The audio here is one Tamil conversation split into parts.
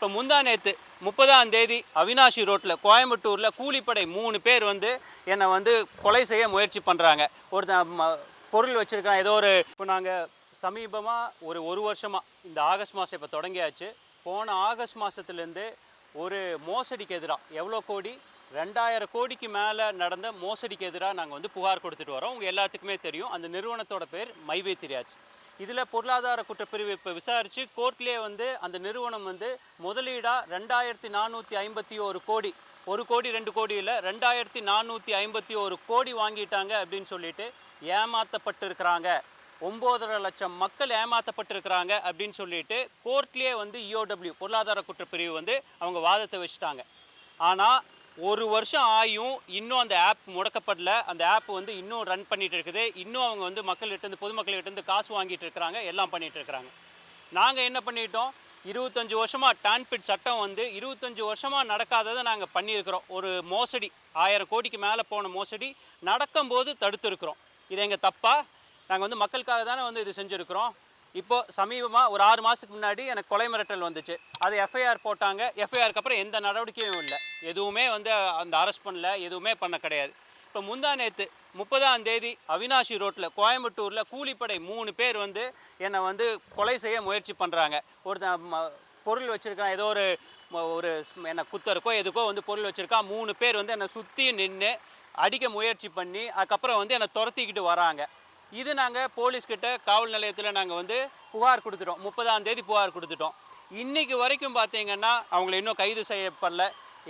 இப்போ முந்தா நேற்று முப்பதாம் தேதி அவினாஷி ரோட்டில் கோயம்புத்தூரில் கூலிப்படை மூணு பேர் வந்து என்னை வந்து கொலை செய்ய முயற்சி பண்ணுறாங்க ஒருத்தன் பொருள் வச்சுருக்கான். ஏதோ ஒரு இப்போ நாங்கள் சமீபமாக ஒரு ஒரு வருஷமாக இந்த ஆகஸ்ட் மாதம் இப்போ தொடங்கியாச்சு. போன ஆகஸ்ட் மாதத்துலேருந்து ஒரு மோசடிக்கு எதிராக எவ்வளோ கோடி? ரெண்டாயிரம் கோடிக்கு மேலே நடந்த மோசடிக்கு எதிராக நாங்கள் வந்து புகார் கொடுத்துட்டு வரோம். உங்கள் எல்லாத்துக்குமே தெரியும். அந்த நிறுவனத்தோட பேர் மைவே திரியாஜ் இதில் பொருளாதார குற்றப்பிரிவு இப்போ விசாரித்து கோர்ட்லேயே வந்து அந்த நிறுவனம் வந்து முதலீடாக ரெண்டாயிரத்தி நானூற்றி ஐம்பத்தி ஒரு கோடி. ஒரு கோடி ரெண்டு கோடி இல்லை ரெண்டாயிரத்தி நானூற்றி ஐம்பத்தி ஒரு கோடி வாங்கிட்டாங்க அப்படின்னு சொல்லிட்டு ஏமாற்றப்பட்டிருக்கிறாங்க ஒம்போதரை லட்சம் மக்கள் ஏமாற்றப்பட்டிருக்கிறாங்க அப்படின்னு சொல்லிட்டு கோர்ட்லேயே வந்து இஓடபிள்யூ பொருளாதார குற்றப்பிரிவு வந்து அவங்க வாதத்தை வச்சுட்டாங்க. ஆனால் ஒரு வருஷம் ஆயும் இன்னும் அந்த ஆப் முடக்கப்படல. அந்த ஆப் வந்து இன்னும் ரன் பண்ணிட்டு இருக்குது. இன்னும் அவங்க வந்து மக்கள்கிட்ட இருந்து பொதுமக்கள்கிட்ட இருந்து காசு வாங்கிட்டு இருக்கிறாங்க. எல்லாம் பண்ணிட்டு இருக்கிறாங்க. நாங்கள் என்ன பண்ணிட்டோம்? இருபத்தஞ்சு வருஷமாக டான்பிட் சட்டம் வந்து இருபத்தஞ்சு வருஷமாக நடக்காததை நாங்கள் பண்ணியிருக்கிறோம். ஒரு மோசடி ஆயிரம் கோடிக்கு மேலே போன மோசடி நடக்கும்போது தடுத்துருக்குறோம். இது எங்கள் தப்பாக நாங்கள் வந்து மக்களுக்காக தானே வந்து இது செஞ்சுருக்கிறோம். இப்போது சமீபமாக ஒரு ஆறு மாதத்துக்கு முன்னாடி எனக்கு கொலை மிரட்டல் வந்துச்சு. அது எஃப்ஐஆர் போட்டாங்க. எஃப்ஐஆருக்கு அப்புறம் எந்த நடவடிக்கையும் இல்லை. எதுவுமே வந்து அந்த அரெஸ்ட் பண்ணல. எதுவுமே பண்ண கிடையாது. இப்போ முந்தா நேற்று முப்பதாம் தேதி அவினாஷி ரோட்டில் கோயம்புத்தூரில் கூலிப்படை மூணு பேர் வந்து என்னை வந்து கொலை செய்ய முயற்சி பண்ணுறாங்க ஒருத்தன் ம- பொருள் வச்சுருக்கான். ஏதோ ஒரு ஒரு என்ன குத்தருக்கோ எதுக்கோ வந்து பொருள் வச்சுருக்கான். மூணு பேர் வந்து என்னை சுற்றி நின்று அடிக்க முயற்சி பண்ணி அதுக்கப்புறம் வந்து என்னை துரத்திக்கிட்டு வராங்க. இது நாங்கள் போலீஸ்கிட்ட காவல் நிலையத்தில் நாங்கள் வந்து புகார் கொடுத்துட்டோம். முப்பதாம் தேதி புகார் கொடுத்துட்டோம். இன்றைக்கு வரைக்கும் பார்த்தீங்கன்னா அவங்கள இன்னும் கைது செய்யப்படல.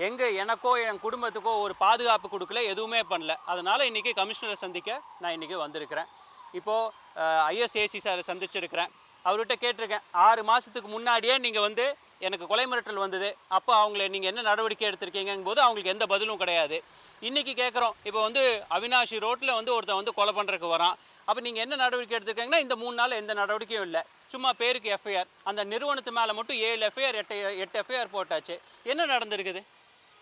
எங்கே எனக்கோ என் குடும்பத்துக்கோ ஒரு பாதுகாப்பு கொடுக்கல எதுவுமே பண்ணல. அதனால் இன்றைக்கி கமிஷனரை சந்திக்க நான் இன்றைக்கி வந்திருக்கிறேன். இப்போது ஐஎஸ்ஏசி சாரை சந்திச்சிருக்கிறேன். அவர்கிட்ட கேட்டிருக்கேன் ஆறு மாதத்துக்கு முன்னாடியே நீங்கள் வந்து எனக்கு கொலை மிரட்டல் வந்தது. அப்போ அவங்கள நீங்கள் என்ன நடவடிக்கை எடுத்திருக்கீங்கும் போது அவங்களுக்கு எந்த பதிலும் கிடையாது. இன்றைக்கி கேட்குறோம் இப்போ வந்து அவினாஷி ரோட்டில் வந்து ஒருத்தன் வந்து கொலை பண்ணுறதுக்கு வரான். அப்போ நீங்கள் என்ன நடவடிக்கை எடுத்திருக்கீங்கன்னா இந்த மூணு நாள் எந்த நடவடிக்கையும் இல்லை. சும்மா பேருக்கு எஃப்ஐஆர் அந்த நிறுவனத்து மேலே மட்டும் ஏழு எஃப்ஐஆர் எட்டு எட்டு எஃப்ஐஆர் போட்டாச்சு. என்ன நடந்திருக்குது?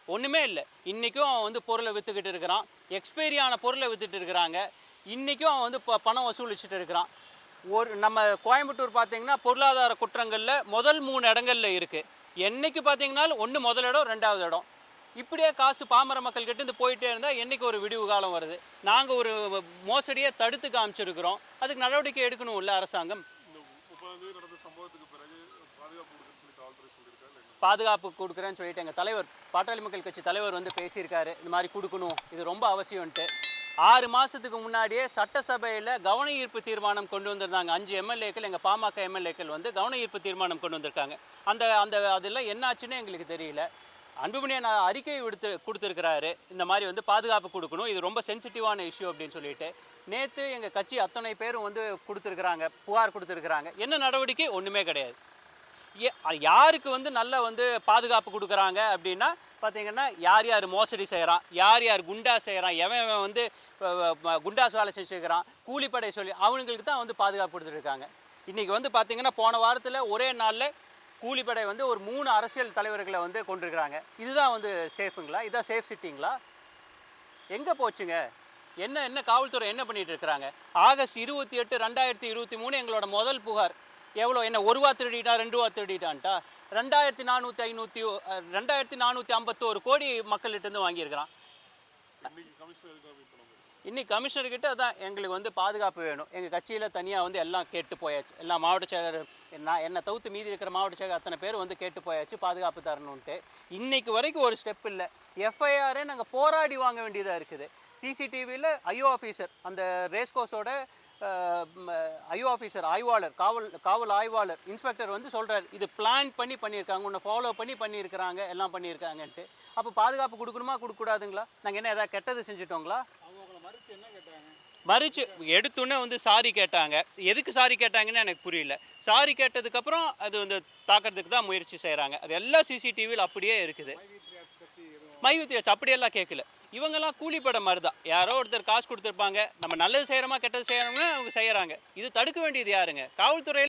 ஒன்றுமே இல்லை. இன்றைக்கும் அவன் வந்து பொருளை விற்றுக்கிட்டு இருக்கிறான். எக்ஸ்பைரியான பொருளை விற்றுட்டு இருக்கிறாங்க. இன்றைக்கும் அவன் வந்து ப- பணம் வசூலிச்சுட்டு இருக்கிறான். ஒரு நம்ம கோயம்புத்தூர் பார்த்தீங்கன்னா பொருளாதார குற்றங்களில் முதல் மூணு இடங்கள்ல இருக்குது என்னைக்கு பார்த்தீங்கன்னாலும் ஒன்று முதல் இடம் ரெண்டாவது இடம். இப்படியே காசு பாமர மக்கள்கிட்ட இருந்து போயிட்டே இருந்தால் என்றைக்கு ஒரு விடிவு காலம் வருது. நாங்கள் ஒரு மோசடியை தடுத்து காமிச்சிருக்கிறோம். அதுக்கு நடவடிக்கை எடுக்கணும் இல்லை அரசாங்கம்? பாதுகாப்பு பாதுகாப்பு கொடுக்குறேன்னு சொல்லிட்டு எங்கள் தலைவர். பாட்டாளி மக்கள் கட்சி தலைவர் வந்து பேசியிருக்காரு. இந்த மாதிரி கொடுக்கணும். இது ரொம்ப அவசியம்ன்ட்டு. ஆறு மாதத்துக்கு முன்னாடியே சட்டசபையில் கவன ஈர்ப்பு தீர்மானம் கொண்டு வந்திருந்தாங்க. அஞ்சு எம்எல்ஏக்கள் எங்கள் பாமக எம்எல்ஏக்கள் வந்து கவன ஈர்ப்பு தீர்மானம் கொண்டு வந்திருக்காங்க. அந்த அந்த அதெல்லாம் என்னாச்சுன்னு எங்களுக்கு தெரியல. அன்புமணி நான் அறிக்கை விடுத்து கொடுத்துருக்கிறாரு. இந்த மாதிரி வந்து பாதுகாப்பு கொடுக்கணும். இது ரொம்ப சென்சிட்டிவான இஷ்யூ அப்படின்னு சொல்லிட்டு. நேற்று எங்கள் கட்சி அத்தனை பேரும் வந்து கொடுத்துருக்குறாங்க புகார் கொடுத்துருக்குறாங்க. என்ன நடவடிக்கை? ஒன்றுமே கிடையாது. யாருக்கு வந்து நல்ல வந்து பாதுகாப்பு கொடுக்குறாங்க அப்படின்னா பார்த்தீங்கன்னா யார் யார் மோசடி செய்கிறான் யார் யார் குண்டா செய்கிறான் எவன் எவன் வந்து குண்டாஸ் வேலை செஞ்சுக்கிறான் கூலிப்படை சொல்லி அவங்களுக்கு தான் வந்து பாதுகாப்பு கொடுத்துருக்காங்க இன்றைக்கி வந்து பார்த்திங்கன்னா போன வாரத்தில் ஒரே நாளில் கூலிப்படை வந்து ஒரு மூணு அரசியல் தலைவர்களை வந்து கொண்டிருக்கிறாங்க. இதுதான் வந்து சேஃபுங்களா? இதுதான் சேஃப் சிட்டிங்களா? எங்கே போச்சுங்க? என்ன என்ன காவல்துறை என்ன பண்ணிகிட்டு இருக்கிறாங்க? ஆகஸ்ட் இருபத்தி எட்டு ரெண்டாயிரத்தி இருபத்தி மூணு எங்களோட முதல் புகார். எவ்வளோ என்ன ஒரு ரூபா திருடிட்டா ரெண்டு ரூபா திருடிட்டான்ட்டா? ரெண்டாயிரத்தி நானூற்றி ஐநூற்றி ரெண்டாயிரத்தி நானூற்றி ஐம்பத்தோரு கோடி மக்கள்கிட்டேருந்து வாங்கியிருக்கிறான். இன்னைக்கு கமிஷனர்கிட்ட அதான் எங்களுக்கு வந்து பாதுகாப்பு வேணும். எங்கள் கட்சியில் தனியாக வந்து எல்லாம் கேட்டு போயாச்சு. எல்லா மாவட்ட செயலர் நான் என்னை தவிர்த்து மீதி இருக்கிற மாவட்ட செயலர் அத்தனை பேர் வந்து கேட்டு போயாச்சு பாதுகாப்பு தரணுன்ட்டு. இன்றைக்கு வரைக்கும் ஒரு ஸ்டெப் இல்லை. எஃப்ஐஆரே நாங்கள் போராடி வாங்க வேண்டியதாக இருக்குது. சிசிடிவியில் ஐஓ ஆஃபீஸர் அந்த ரேஸ் கோர்ஸோட ஐஓ ஆஃபீஸர் ஆய்வாளர் காவல் காவல் ஆய்வாளர் இன்ஸ்பெக்டர் வந்து சொல்கிறார் இது பிளான் பண்ணி பண்ணியிருக்காங்க உன்னை ஃபாலோ பண்ணி பண்ணியிருக்கிறாங்க எல்லாம் பண்ணியிருக்காங்கன்ட்டு. அப்போ பாதுகாப்பு கொடுக்கணுமா கொடுக்கக்கூடாதுங்களா? நாங்கள் என்ன ஏதாவது கெட்டது செஞ்சுட்டோங்களா? மறிச்சு எடுத்தோன்னே வந்து சாரி கேட்டாங்க. எதுக்கு சாரி கேட்டாங்கன்னு எனக்கு புரியல. சாரி கேட்டதுக்கப்புறம் அது வந்து தாக்கிறதுக்கு தான் முயற்சி செய்கிறாங்க அது எல்லாம் சிசிடிவியில் அப்படியே இருக்குது. மைவித்தியாச்சு அப்படியெல்லாம் கேட்கல இவங்கெல்லாம் கூலிப்பட மாதிரி தான் யாரோ ஒருத்தர் காசு கொடுத்துருப்பாங்க. நம்ம நல்லது செய்கிறோமா கெட்டது செய்கிறோம்னா அவங்க செய்கிறாங்க இது தடுக்க வேண்டியது யாருங்க? காவல்துறை